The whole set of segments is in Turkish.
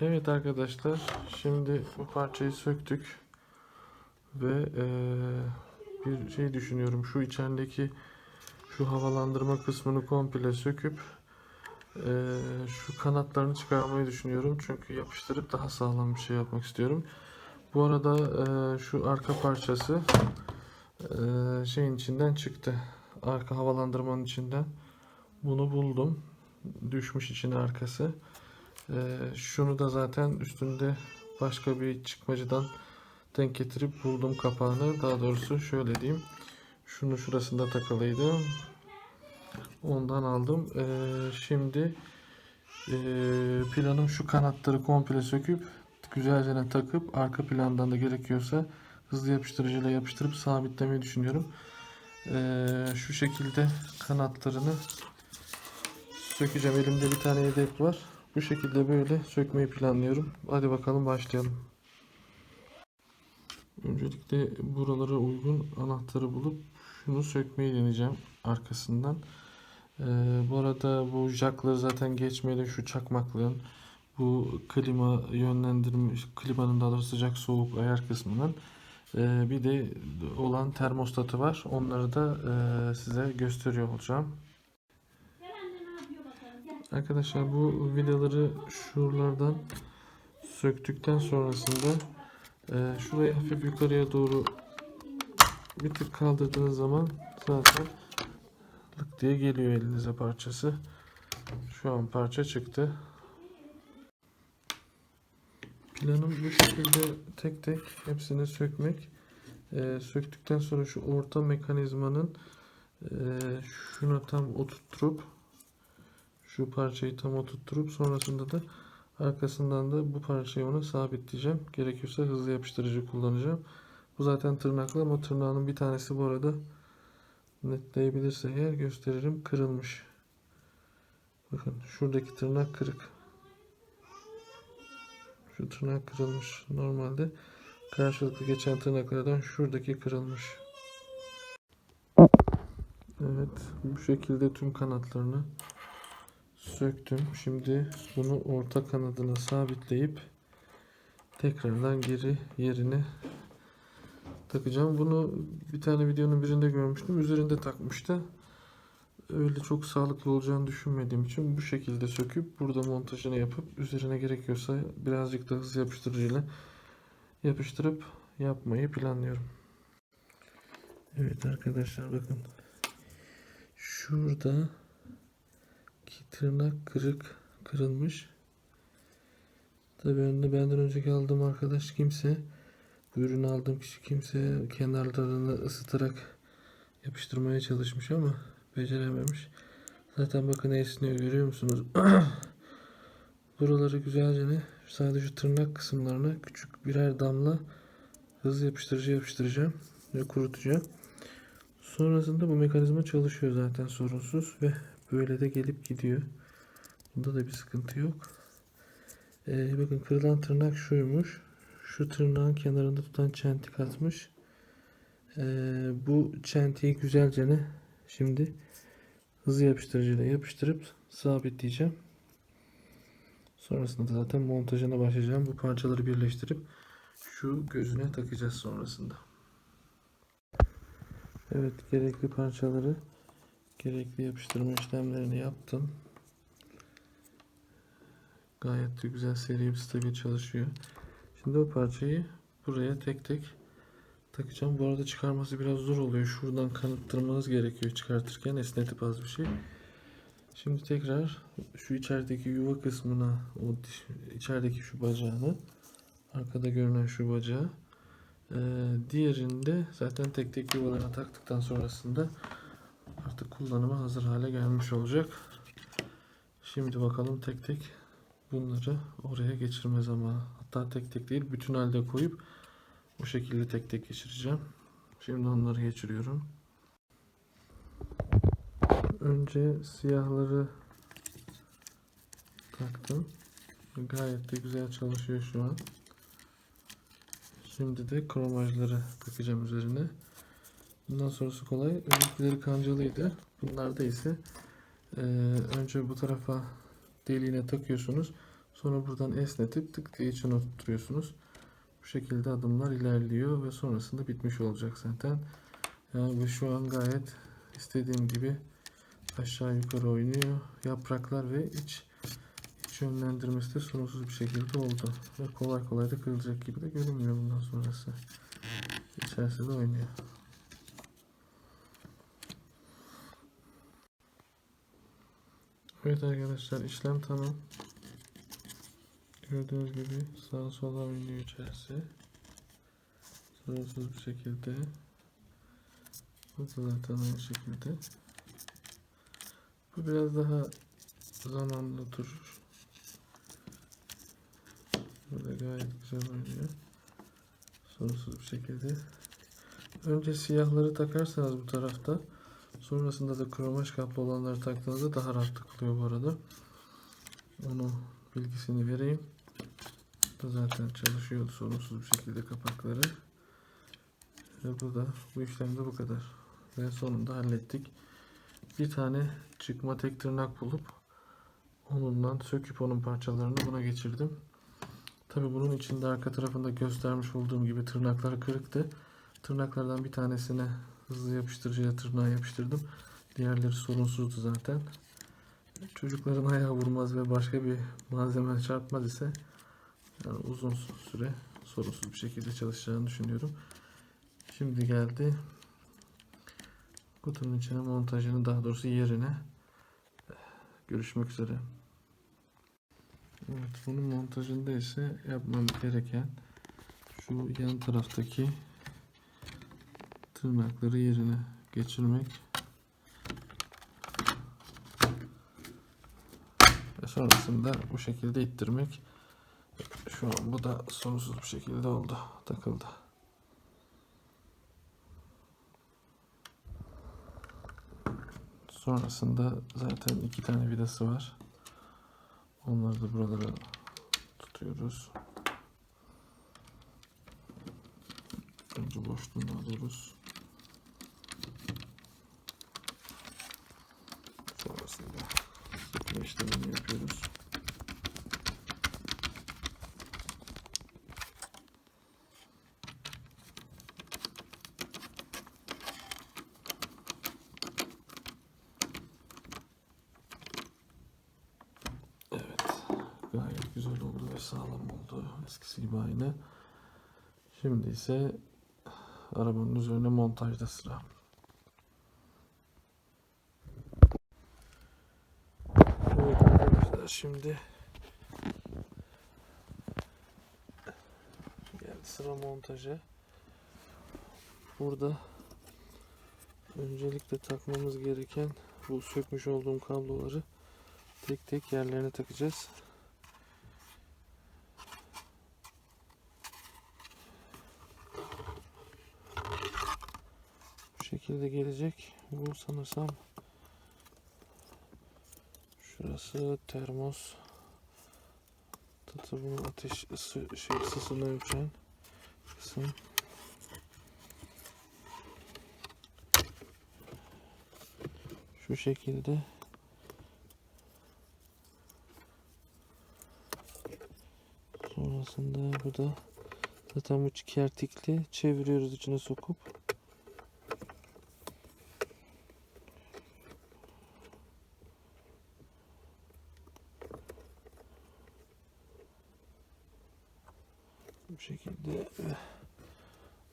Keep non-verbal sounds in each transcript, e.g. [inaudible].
Evet arkadaşlar, şimdi bu parçayı söktük ve eee, bir şey düşünüyorum. Şu içerideki şu havalandırma kısmını komple söküp eee, şu kanatlarını çıkarmayı düşünüyorum. Çünkü yapıştırıp daha sağlam bir şey yapmak istiyorum. Bu arada eee, şu arka parçası eee, şeyin içinden çıktı. Arka havalandırmanın içinden. Bunu buldum. Düşmüş içine arkası. Ee, şunu da zaten üstünde başka bir çıkmacıdan denk getirip buldum kapağını. Daha doğrusu şöyle diyeyim. Şunu şurasında takılıydı. Ondan aldım. Ee, şimdi ee, planım şu kanatları komple söküp güzelce takıp arka plandan da gerekiyorsa hızlı yapıştırıcıyla yapıştırıp sabitlemeyi düşünüyorum. Ee, şu şekilde kanatlarını sökeceğim. Elimde bir tane yedek var. Bu şekilde böyle sökmeyi planlıyorum. Hadi bakalım başlayalım. Öncelikle buralara uygun anahtarı bulup şunu sökmeyi deneyeceğim arkasından. Ee, bu arada bu jackları zaten geçmeli şu çakmaklığın bu klima yönlendirme klimanın daha doğrusu sıcak soğuk ayar kısmının ee, bir de olan termostatı var. Onları da ee, size gösteriyor olacağım. Arkadaşlar bu vidaları şuralardan söktükten sonrasında e, şurayı hafif yukarıya doğru bir tık kaldırdığınız zaman zaten lık diye geliyor elinize parçası. Şu an parça çıktı. Planım bu şekilde tek tek hepsini sökmek. E, söktükten sonra şu orta mekanizmanın e, şunu tam oturtturup şu parçayı tam oturtturup sonrasında da arkasından da bu parçayı ona sabitleyeceğim. Gerekiyorsa hızlı yapıştırıcı kullanacağım. Bu zaten tırnaklı ama tırnağının bir tanesi bu arada netleyebilirse eğer gösteririm kırılmış. Bakın şuradaki tırnak kırık. Şu tırnak kırılmış. Normalde karşılıklı geçen tırnaklardan şuradaki kırılmış. Evet bu şekilde tüm kanatlarını söktüm. Şimdi bunu orta kanadına sabitleyip tekrardan geri yerine takacağım. Bunu bir tane videonun birinde görmüştüm. Üzerinde takmıştı. Öyle çok sağlıklı olacağını düşünmediğim için bu şekilde söküp burada montajını yapıp üzerine gerekiyorsa birazcık da hızlı yapıştırıcıyla yapıştırıp yapmayı planlıyorum. Evet arkadaşlar bakın. Şurada ki tırnak kırık kırılmış. Tabii önünde benden önceki aldığım arkadaş kimse bu ürünü aldığım kişi kimse kenarlarını ısıtarak yapıştırmaya çalışmış ama becerememiş. Zaten bakın esniyor görüyor musunuz? [clears throat] Buraları güzelce ne? Sadece şu tırnak kısımlarına küçük birer damla hızlı yapıştırıcı yapıştıracağım ve kurutacağım. Sonrasında bu mekanizma çalışıyor zaten sorunsuz ve böyle de gelip gidiyor. Bunda da bir sıkıntı yok. Ee, bakın kırılan tırnak şuymuş. Şu tırnağın kenarında tutan çentik atmış. Ee, bu çentiği güzelce ne? Şimdi hızlı yapıştırıcıyla yapıştırıp sabitleyeceğim. Sonrasında da zaten montajına başlayacağım. Bu parçaları birleştirip şu gözüne takacağız sonrasında. Evet gerekli parçaları gerekli yapıştırma işlemlerini yaptım. Gayet de güzel seri bir stabil çalışıyor. Şimdi o parçayı buraya tek tek takacağım. Bu arada çıkarması biraz zor oluyor. Şuradan kanıttırmanız gerekiyor çıkartırken esnetip az bir şey. Şimdi tekrar şu içerideki yuva kısmına o içerideki şu bacağını arkada görünen şu bacağı ee, diğerinde zaten tek tek yuvalarına taktıktan sonrasında artık kullanıma hazır hale gelmiş olacak. Şimdi bakalım tek tek bunları oraya geçirme zamanı. Hatta tek tek değil bütün halde koyup bu şekilde tek tek geçireceğim. Şimdi onları geçiriyorum. Önce siyahları taktım. Gayet de güzel çalışıyor şu an. Şimdi de kromajları takacağım üzerine. Bundan sonrası kolay. Öncekileri kancalıydı. Bunlarda ise eee, önce bu tarafa deliğine takıyorsunuz. Sonra buradan esnetip tık diye içine oturtuyorsunuz. Bu şekilde adımlar ilerliyor ve sonrasında bitmiş olacak zaten. Yani ve şu an gayet istediğim gibi aşağı yukarı oynuyor. Yapraklar ve iç iç yönlendirmesi de sorunsuz bir şekilde oldu. Ve kolay kolay da kırılacak gibi de görünmüyor bundan sonrası. İçerisi de oynuyor. Evet arkadaşlar işlem tamam. Gördüğünüz gibi sağa sola oynuyor içerisi. Sorunsuz bir şekilde. Bu da zaten aynı şekilde. Bu biraz daha zamanlı oturur. Böyle gayet güzel oynuyor. Sorunsuz bir şekilde. Önce siyahları takarsanız bu tarafta sonrasında da kromaj kaplı olanları taktığınızda daha rahat tıklıyor bu arada. Onu bilgisini vereyim. Bu zaten çalışıyordu sorunsuz bir şekilde kapakları. Ve bu da bu işlem de bu kadar. Ve sonunda hallettik. Bir tane çıkma tek tırnak bulup onundan söküp onun parçalarını buna geçirdim. Tabi bunun içinde arka tarafında göstermiş olduğum gibi tırnaklar kırıktı. Tırnaklardan bir tanesine hızlı yapıştırıcıya tırnağı yapıştırdım. Diğerleri sorunsuzdu zaten. Çocukların ayağı vurmaz ve başka bir malzeme çarpmaz ise yani uzun süre sorunsuz bir şekilde çalışacağını düşünüyorum. Şimdi geldi kutunun içine montajını daha doğrusu yerine görüşmek üzere. Evet bunun montajında ise yapmam gereken şu yan taraftaki tırnakları yerine geçirmek ve sonrasında bu şekilde ittirmek. Şu an bu da sorunsuz bir şekilde oldu. Takıldı. Sonrasında zaten iki tane vidası var. Onları da buralara tutuyoruz. Önce boşluğunu alıyoruz. Sonrasında sıkma işlemini yapıyoruz. Gayet güzel oldu ve sağlam oldu. Eskisi gibi aynı. Şimdi ise arabanın üzerine montajda sıra. Evet arkadaşlar şimdi geldi sıra montaja. Burada öncelikle takmamız gereken bu sökmüş olduğum kabloları tek tek yerlerine takacağız. Bu şekilde gelecek. Bu sanırsam şurası termos. Tabii bunun ateş ısı, şey, ısısını ölçen kısım. Şu şekilde Sonrasında bu da zaten bu kertikli çeviriyoruz içine sokup şekilde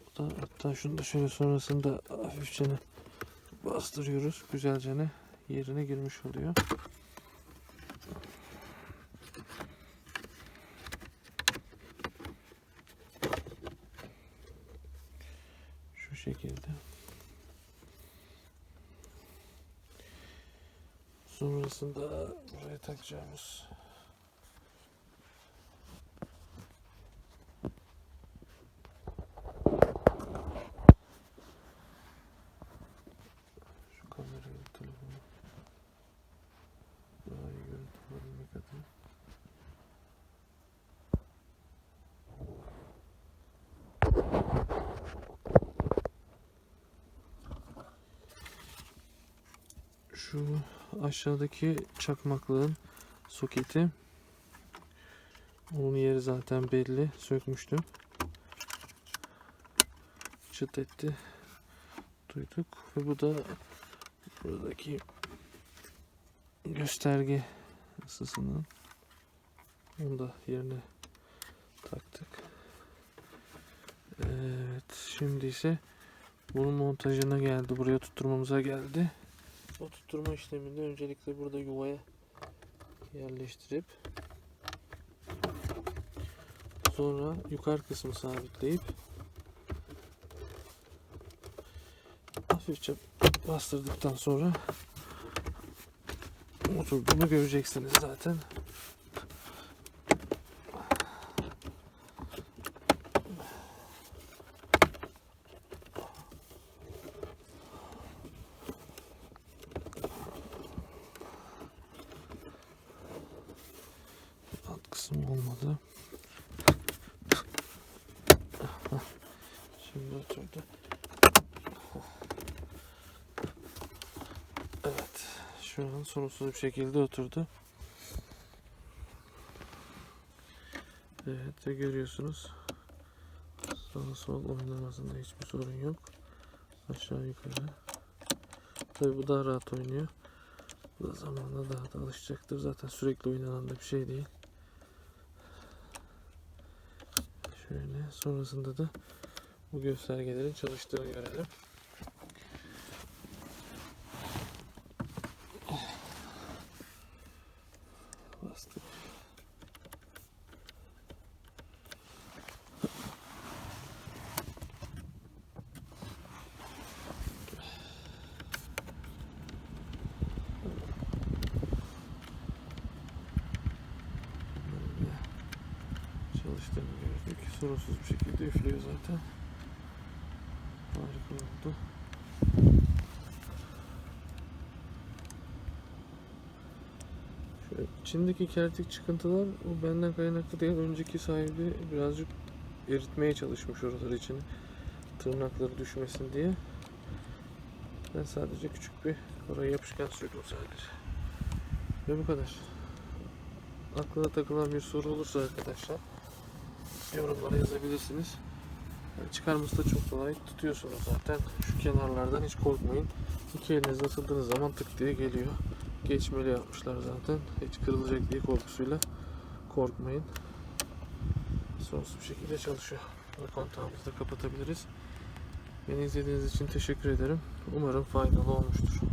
bu da hatta şunu da şöyle sonrasında hafifçe bastırıyoruz güzelce yerine girmiş oluyor. Şu şekilde. Sonrasında buraya takacağımız şu aşağıdaki çakmaklığın soketi Onun yeri zaten belli. Sökmüştüm. Çıt etti. Duyduk. Ve bu da buradaki gösterge ısısının onu da yerine taktık. Evet. Şimdi ise bunun montajına geldi. Buraya tutturmamıza geldi. O işleminde öncelikle burada yuvaya yerleştirip sonra yukarı kısmı sabitleyip hafifçe bastırdıktan sonra oturduğunu göreceksiniz zaten. Kısım olmadı. Şimdi oturdu. Evet. Şu an sorunsuz bir şekilde oturdu. Evet ve görüyorsunuz. Sağ sol oynamasında hiçbir sorun yok. Aşağı yukarı. Tabi bu daha rahat oynuyor. Bu da zamanla daha da alışacaktır. Zaten sürekli oynanan da bir şey değil. Şöyle sonrasında da bu göstergelerin çalıştığını görelim. Bastık. Böyle çalıştığını gördük. Sorunsuz bir şekilde üflüyor zaten. Harika oldu. Şöyle içindeki kertik çıkıntılar o benden kaynaklı değil. Önceki sahibi birazcık eritmeye çalışmış oraları için. Tırnakları düşmesin diye. Ben sadece küçük bir oraya yapışkan sürdüm sadece. Ve bu kadar. Aklına takılan bir soru olursa arkadaşlar yorumlara yazabilirsiniz. Yani çıkarması da çok kolay. Tutuyorsunuz zaten. Şu kenarlardan hiç korkmayın. İki elinizle ısıldığınız zaman tık diye geliyor. Geçmeli yapmışlar zaten. Hiç kırılacak diye korkusuyla korkmayın. Sonsuz bir şekilde çalışıyor. Bu kontağımızı da kapatabiliriz. Beni izlediğiniz için teşekkür ederim. Umarım faydalı olmuştur.